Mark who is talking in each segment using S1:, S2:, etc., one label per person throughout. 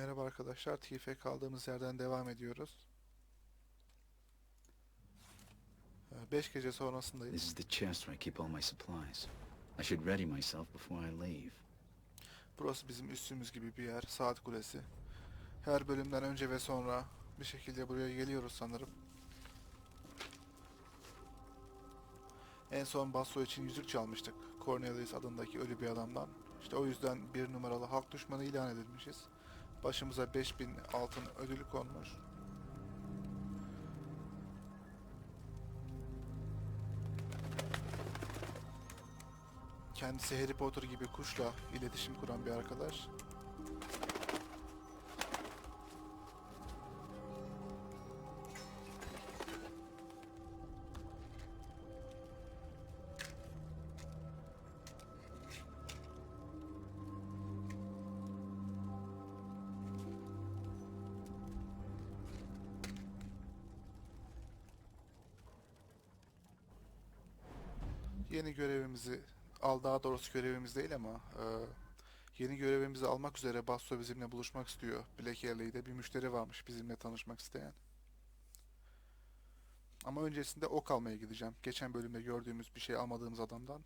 S1: Merhaba arkadaşlar, TF kaldığımız yerden devam ediyoruz. 5 gece sonrasındayız.
S2: This is the chest where I keep all my supplies. I should ready myself before I leave.
S1: Burası bizim üstümüz gibi bir yer, saat kulesi. Her bölümden önce ve sonra bir şekilde buraya geliyoruz sanırım. En son Basso için yüzük çalmıştık. Cornelius adındaki ölü bir adamdan. İşte o yüzden bir numaralı halk düşmanı ilan edilmişiz. Başımıza 5000 altın ödül konmuş. Kendisi Harry Potter gibi kuşla iletişim kuran bir arkadaş. Doğrusu görevimiz değil ama e, yeni görevimizi almak üzere Basso bizimle buluşmak istiyor. Black Alley'de bir müşteri varmış bizimle tanışmak isteyen. Ama öncesinde ok almaya gideceğim. Geçen bölümde gördüğümüz bir şey almadığımız adamdan.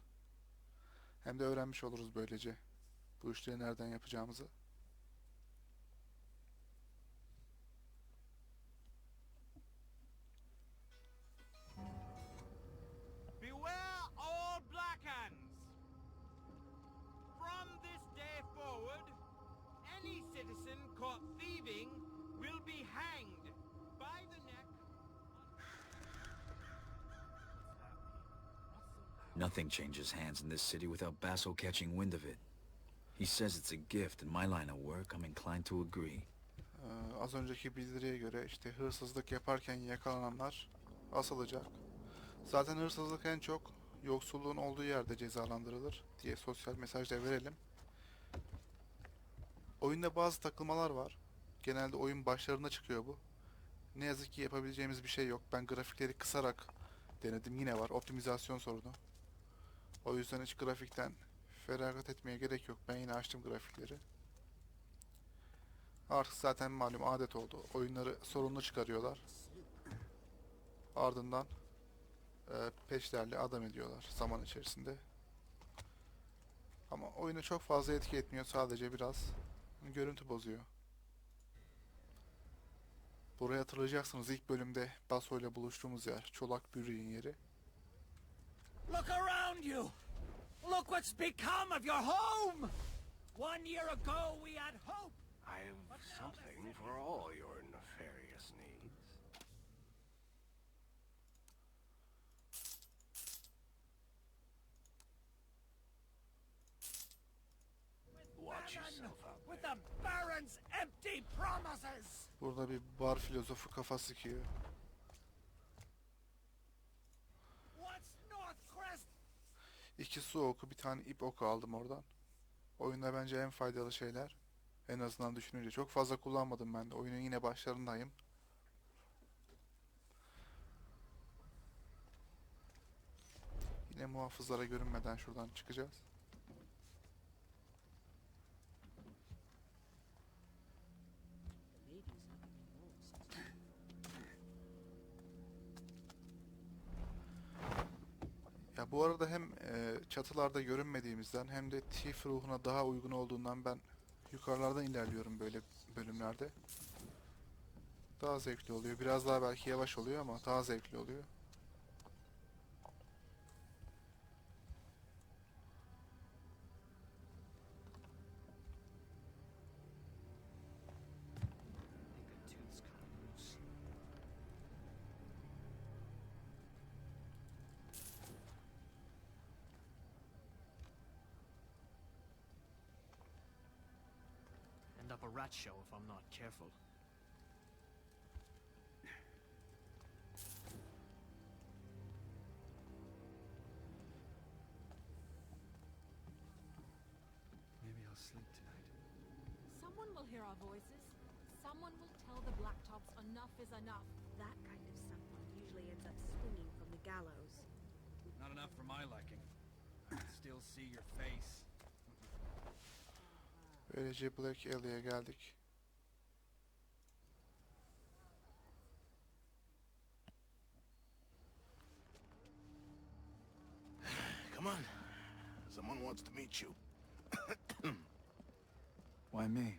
S1: Hem de öğrenmiş oluruz böylece bu işleri nereden yapacağımızı.
S2: Changes hands in this city without Basso catching wind of it. He says it's a gift. In my line of work, I'm inclined to agree.
S1: Ee, az önceki bildiriye göre işte hırsızlık yaparken yakalananlar asılacak. Zaten hırsızlık en çok yoksulluğun olduğu yerde cezalandırılır diye sosyal mesaj da verelim. Oyunda bazı takılmalar var. Genelde oyun başlarında çıkıyor bu. Ne yazık ki yapabileceğimiz bir şey yok. Ben grafikleri kısarak denedim. Yine var. Optimizasyon sorunu. O yüzden hiç grafikten feragat etmeye gerek yok. Ben yine açtım grafikleri. Artık zaten malum adet oldu. Oyunları sorunlu çıkarıyorlar. Ardından e, peşlerle adam ediyorlar zaman içerisinde. Ama oyunu çok fazla etki etmiyor. Sadece biraz görüntü bozuyor. Burayı hatırlayacaksınız ilk bölümde Baso ile buluştuğumuz yer. Çolak Bürü'nün yeri.
S3: Look around you! Look what's become of your home! One year ago we had hope!
S4: I have something for all your nefarious needs. Watch yourself out
S3: with the Baron's empty promises!
S1: Burada bir bar filozofu kafa sıkıyor.
S3: What's Northcrest?
S1: İki su oku, bir tane ip oku aldım oradan. Oyunda bence en faydalı şeyler. En azından düşününce. Çok fazla kullanmadım ben de. Oyunun yine başlarındayım. Yine muhafızlara görünmeden şuradan çıkacağız. Bu arada hem e, çatılarda görünmediğimizden hem de Thief ruhuna daha uygun olduğundan ben yukarılardan ilerliyorum böyle bölümlerde. Daha zevkli oluyor. Biraz daha belki yavaş oluyor ama daha zevkli oluyor.
S3: End up a rat show if I'm not careful.
S2: Maybe I'll sleep tonight.
S5: Someone will hear our voices. Someone will tell the Blacktops enough is enough.
S6: That kind of someone usually ends up swinging from the gallows.
S7: Not enough for my liking. I can still see your face.
S1: Böylece Black Alley'e geldik.
S8: Come on. Someone wants to meet you.
S2: Why me?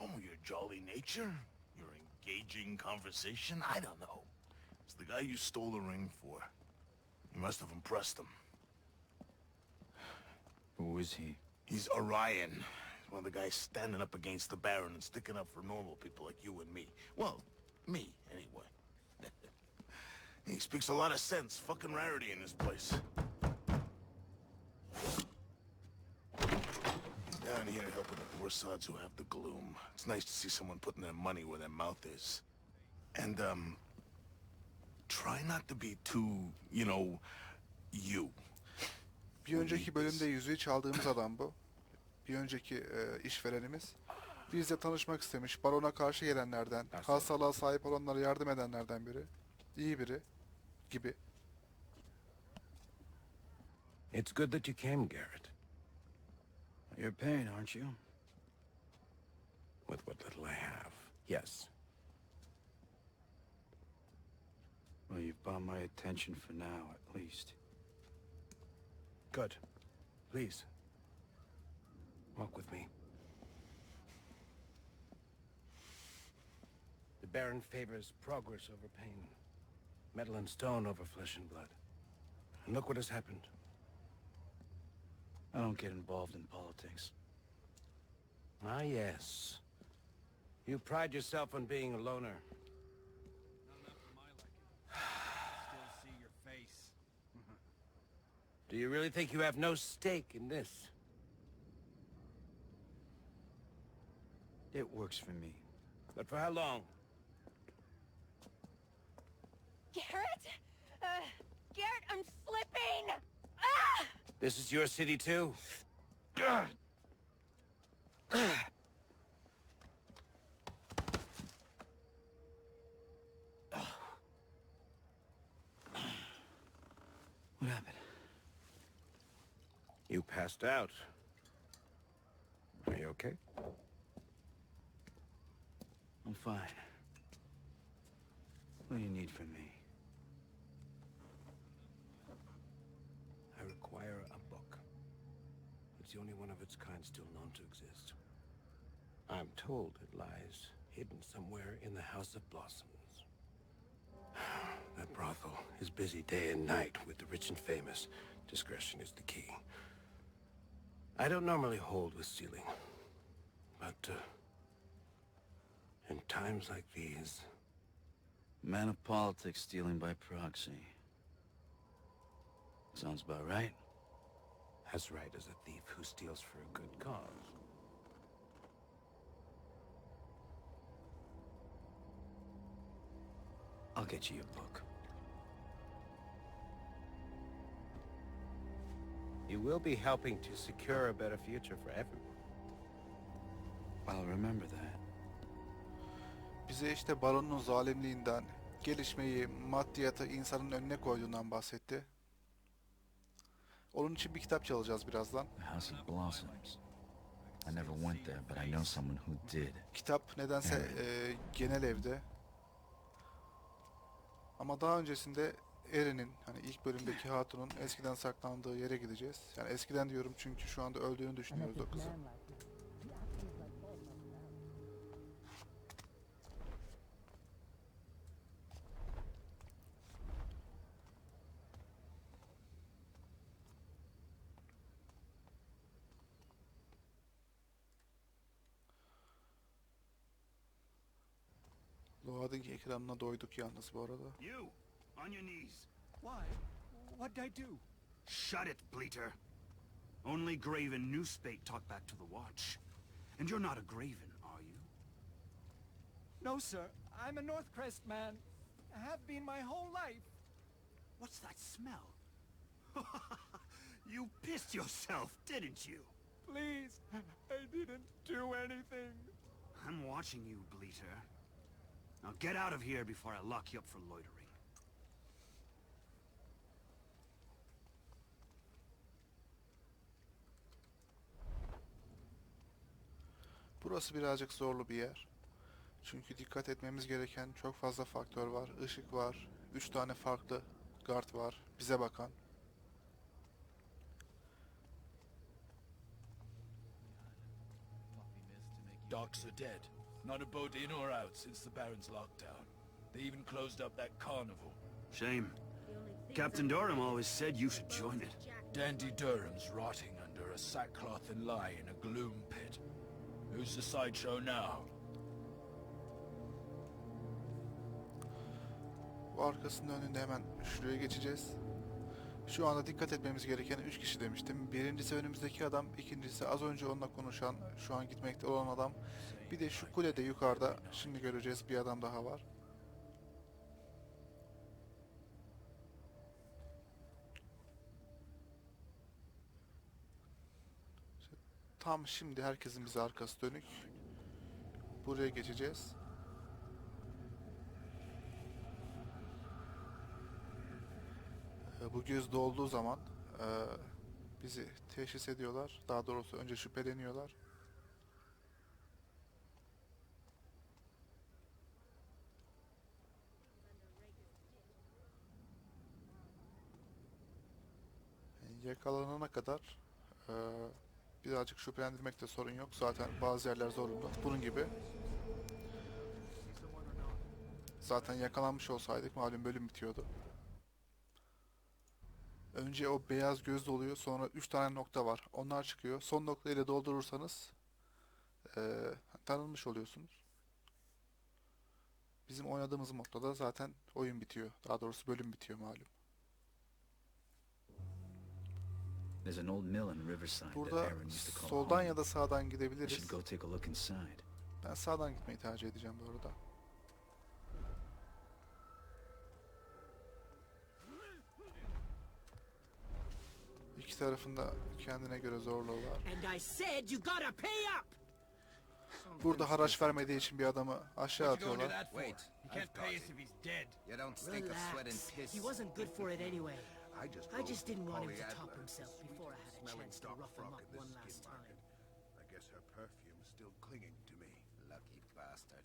S8: Oh, your jolly nature? Your engaging conversation? I don't know. It's the guy you stole the ring for. You must have impressed him.
S2: Who is he?
S8: He's Orion. One of the guys standing up against the Baron and sticking up for normal people like you and me. Well, me, anyway. he speaks a lot of sense. Fucking rarity in this place. Down here helping the poor sods who have the gloom. It's nice to see someone putting their money where their mouth is. And, um... Try not to be too, you know, you.
S1: Bir önceki bölümde yüzüğü çaldığımız adam bu. Bir önceki e, işverenimiz. Bizle tanışmak istemiş. Barona karşı gelenlerden, hastalığa sahip olanlara yardım edenlerden biri. İyi biri. Gibi.
S4: It's good that you came, Garrett.
S2: You're paying, aren't you?
S4: With what little I have. Yes.
S2: Well, you've bought my attention for now, at least.
S4: Good. Please. Walk with me. The Baron favors progress over pain. Metal and stone over flesh and blood. And look what has happened.
S2: I don't get involved in politics.
S4: Ah, yes. You pride yourself on being a loner.
S7: Not enough for my liking. Still see your face.
S4: Do you really think you have no stake in this?
S2: It works for me.
S4: But for how long?
S6: Garrett? Uh, Garrett, I'm slipping! Ah!
S4: This is your city too?
S2: What happened?
S4: You passed out. Are you okay?
S2: I'm fine. What do you need from me?
S4: I require a book. It's the only one of its kind still known to exist. I'm told it lies hidden somewhere in the House of Blossoms. That brothel is busy day and night with the rich and famous. Discretion is the key. I don't normally hold with stealing, but uh, in times like these,
S2: Man of politics stealing by proxy. Sounds about right.
S4: as right as a thief who steals for a good cause.
S2: I'll get you your book.
S4: You will be helping to secure a better future for everyone.
S2: I'll remember that.
S1: Bize işte baronun zalimliğinden, gelişmeyi, maddiyatı insanın önüne koyduğundan bahsetti. Onun için bir kitap çalacağız birazdan. Kitap nedense e, genel evde. Ama daha öncesinde Erin'in hani ilk bölümdeki hatunun eskiden saklandığı yere gideceğiz. Yani eskiden diyorum çünkü şu anda öldüğünü düşünüyoruz o kızın. Loading ekranına doyduk yalnız bu arada.
S9: You, on your knees.
S3: Why? What'd I do?
S9: Shut it, Bleater. Only Graven Newspate talk back to the Watch. And you're not a Graven, are you?
S3: No, sir. I'm a Northcrest man. I Have been my whole life.
S9: What's that smell? you pissed yourself, didn't you?
S3: Please, I didn't do anything.
S9: I'm watching you, Bleater. Now get out of here before I lock you up for loitering.
S1: Burası birazcık zorlu bir yer. Çünkü dikkat etmemiz gereken çok fazla faktör var. Işık var, 3 tane farklı guard var, bize bakan.
S10: Docs are dead. Not a boat in or out since the Baron's lockdown. They even closed up that carnival.
S9: Shame. Captain Durham always said you should join it.
S10: Dandy Durham's rotting under a sackcloth and lie in a gloom pit. Who's the sideshow now?
S1: Bu arkasının önünde hemen şuraya geçeceğiz. Şu anda dikkat etmemiz gereken 3 kişi demiştim. Birincisi önümüzdeki adam, ikincisi az önce onunla konuşan, şu an gitmekte olan adam. Bir de şu kulede yukarıda, şimdi göreceğiz bir adam daha var. Tam şimdi herkesin bize arkası dönük. Buraya geçeceğiz. E, Bu göz dolduğu zaman e, bizi teşhis ediyorlar. Daha doğrusu önce şüpheleniyorlar. E, Yakalanana kadar e, birazcık şüphelendirmekte sorun yok. Zaten bazı yerler zorunlu. Bunun gibi. Zaten yakalanmış olsaydık malum bölüm bitiyordu. Önce o beyaz göz oluyor. Sonra 3 tane nokta var. Onlar çıkıyor. Son noktayı ile doldurursanız eee, tanınmış oluyorsunuz. Bizim oynadığımız modda zaten oyun bitiyor. Daha doğrusu bölüm bitiyor malum.
S2: There's an old mill in Riverside that
S1: Burada
S2: Aaron used to call
S1: soldan
S2: home.
S1: ya da sağdan
S2: I
S1: gidebiliriz.
S2: should go take a look inside.
S1: Ben sağdan gitmeyi tercih edeceğim bu arada. İki tarafında kendine göre zorluğu var.
S3: And I said you gotta pay up!
S1: Burada haraç vermediği için bir adamı aşağı atıyorlar.
S7: Wait. He can't pay us if he's dead.
S11: You don't stink of sweat and
S6: Relax.
S11: piss.
S6: He wasn't good for it anyway.
S4: I just,
S6: I just didn't want him to top himself before I had a chance to rough him up one last time.
S4: I guess her perfume's still clinging to me.
S11: Lucky bastard.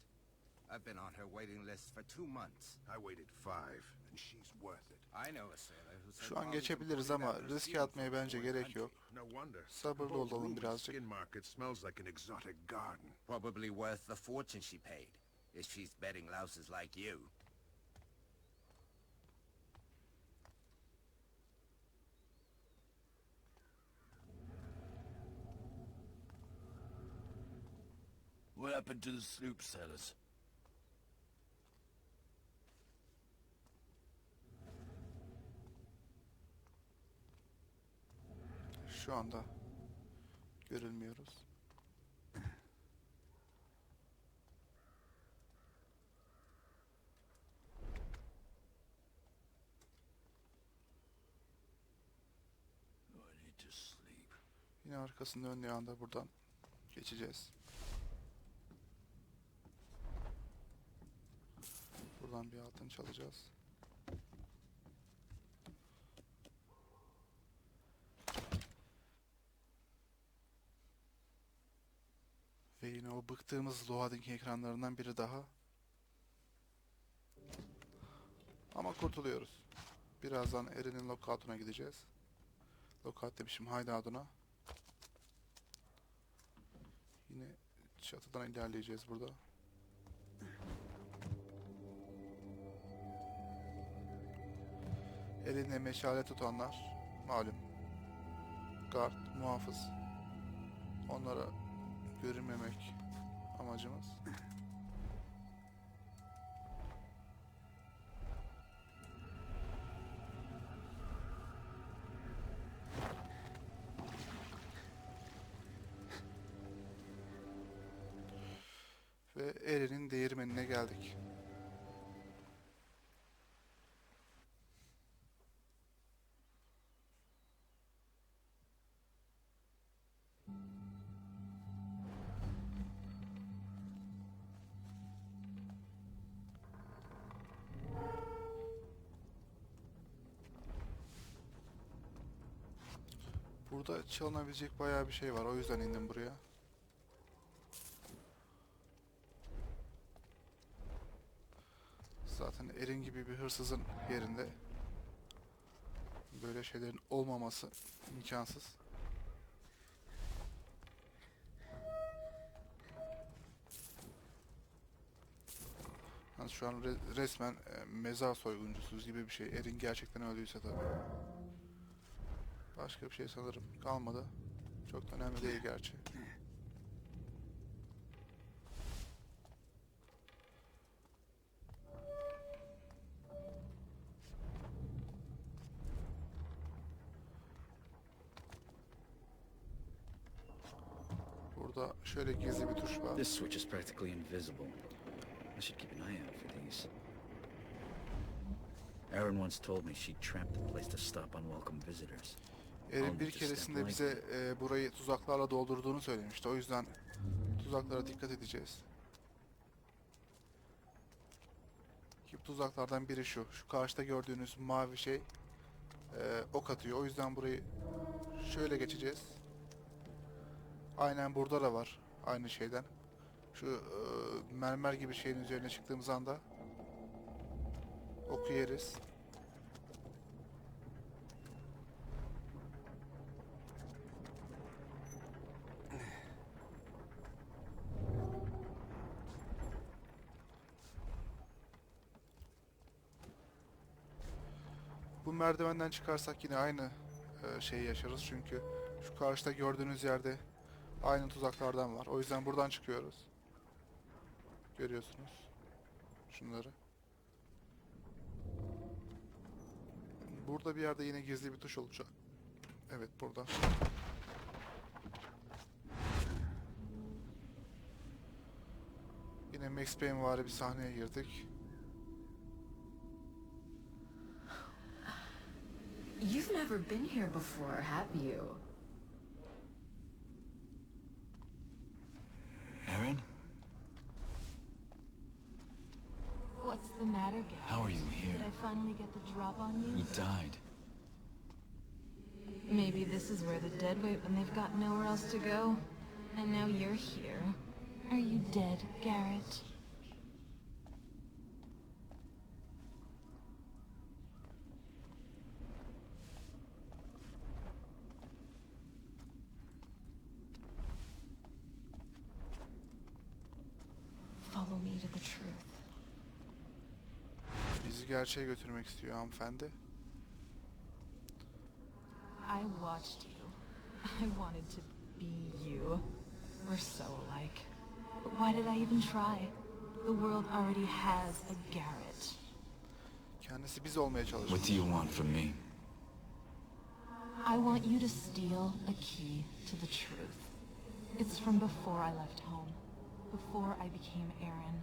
S11: I've been on her waiting list for two months.
S4: I waited five, and she's worth it.
S11: I know a sailor who said
S1: Şu an geçebiliriz ama riske atmaya bence gerek yok.
S11: country.
S4: No wonder.
S1: Sabırlı olalım birazcık.
S4: skin market smells like an exotic garden.
S11: Probably worth the fortune she paid. If she's betting louses like you.
S10: What happened to the sloop sellers?
S1: Şu anda görülmüyoruz. Yine arkasında önlü anda buradan geçeceğiz. Buradan bir altın çalacağız. Ve yine o bıktığımız loading ekranlarından biri daha. Ama kurtuluyoruz. Birazdan Erin'in lockout'una gideceğiz. Lockout demişim hideout'una. Yine çatıdan ilerleyeceğiz burada. Elinde meşale tutanlar malum. Guard, muhafız. Onlara görünmemek amacımız. Ve Eren'in değirmenine geldik. Burada çalınabilecek bayağı bir şey var. O yüzden indim buraya. Zaten Erin gibi bir hırsızın yerinde böyle şeylerin olmaması imkansız. Yani şu an re resmen e, mezar soyguncusuz gibi bir şey. Erin gerçekten öldüyse tabii. Başka bir şey sanırım kalmadı. Çok da önemli değil gerçi. Burada şöyle gizli bir tuş var.
S2: This switch is practically invisible. I should keep an eye out for these. Erin once told me she trapped the place to stop unwelcome visitors.
S1: Erin bir keresinde bize e, burayı tuzaklarla doldurduğunu söylemişti. O yüzden tuzaklara dikkat edeceğiz. Ki tuzaklardan biri şu. Şu karşıda gördüğünüz mavi şey e, ok atıyor. O yüzden burayı şöyle geçeceğiz. Aynen burada da var. Aynı şeyden. Şu e, mermer gibi şeyin üzerine çıktığımız anda oku yeriz. Bu merdivenden çıkarsak yine aynı e, şeyi yaşarız çünkü şu karşıda gördüğünüz yerde aynı tuzaklardan var. O yüzden buradan çıkıyoruz. Görüyorsunuz şunları. Burada bir yerde yine gizli bir tuş olacak. Evet burada. Yine Max Payne vari bir sahneye girdik.
S12: You've never been here before, have you?
S2: Aaron?
S5: What's the matter, Gary?
S2: How are you here?
S5: Did I finally get the drop on you?
S2: You died.
S5: Maybe this is where the dead wait when they've got nowhere else to go. And now you're here. Are you dead, Garrett? Follow me to the truth.
S1: Bizi gerçeğe götürmek istiyor hanımefendi.
S5: I watched you. I wanted to be you. We're so alike. But why did I even try? The world already has a Garrett.
S1: Kendisi biz olmaya çalışıyor.
S2: What do you want from me?
S5: I want you to steal a key to the truth. It's from before I left home. Before I became Aaron.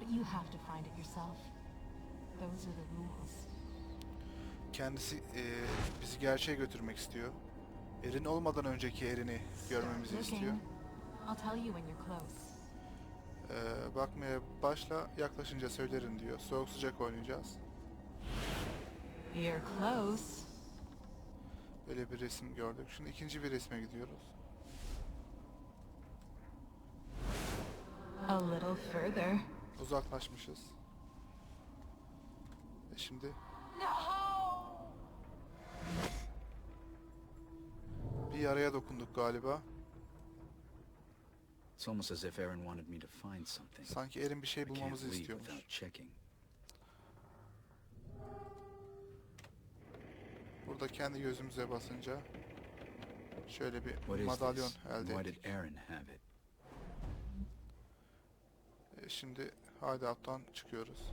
S5: But you have to find it yourself.
S1: Kendisi eee, bizi gerçeğe götürmek istiyor. Erin olmadan önceki Erin'i görmemizi istiyor. Eee, bakmaya başla, yaklaşınca söylerim diyor. Soğuk sıcak oynayacağız.
S5: You're close.
S1: Böyle bir resim gördük. Şimdi ikinci bir resme gidiyoruz.
S5: A little further.
S1: Uzaklaşmışız. E şimdi bir yaraya dokunduk galiba.
S2: It's almost as if Erin wanted me to find something.
S1: Sanki Erin bir şey bulmamızı istiyormuş. Burada kendi gözümüze basınca şöyle bir madalyon elde ettik. E şimdi hideout'tan çıkıyoruz.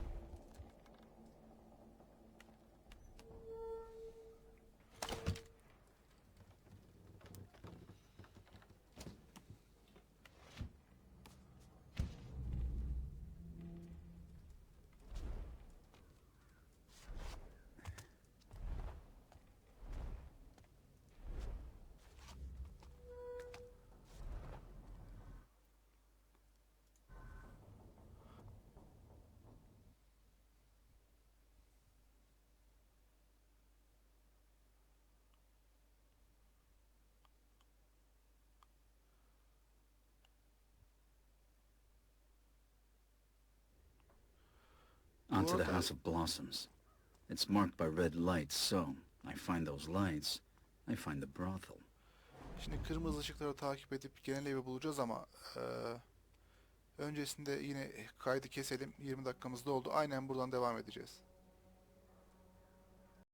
S2: Onto the House of Blossoms. It's marked by red lights, so I find those lights, I find the brothel.
S1: Şimdi kırmızı ışıkları takip edip genel evi bulacağız ama eee, Öncesinde yine kaydı keselim. 20 dakikamız doldu. Aynen buradan devam edeceğiz.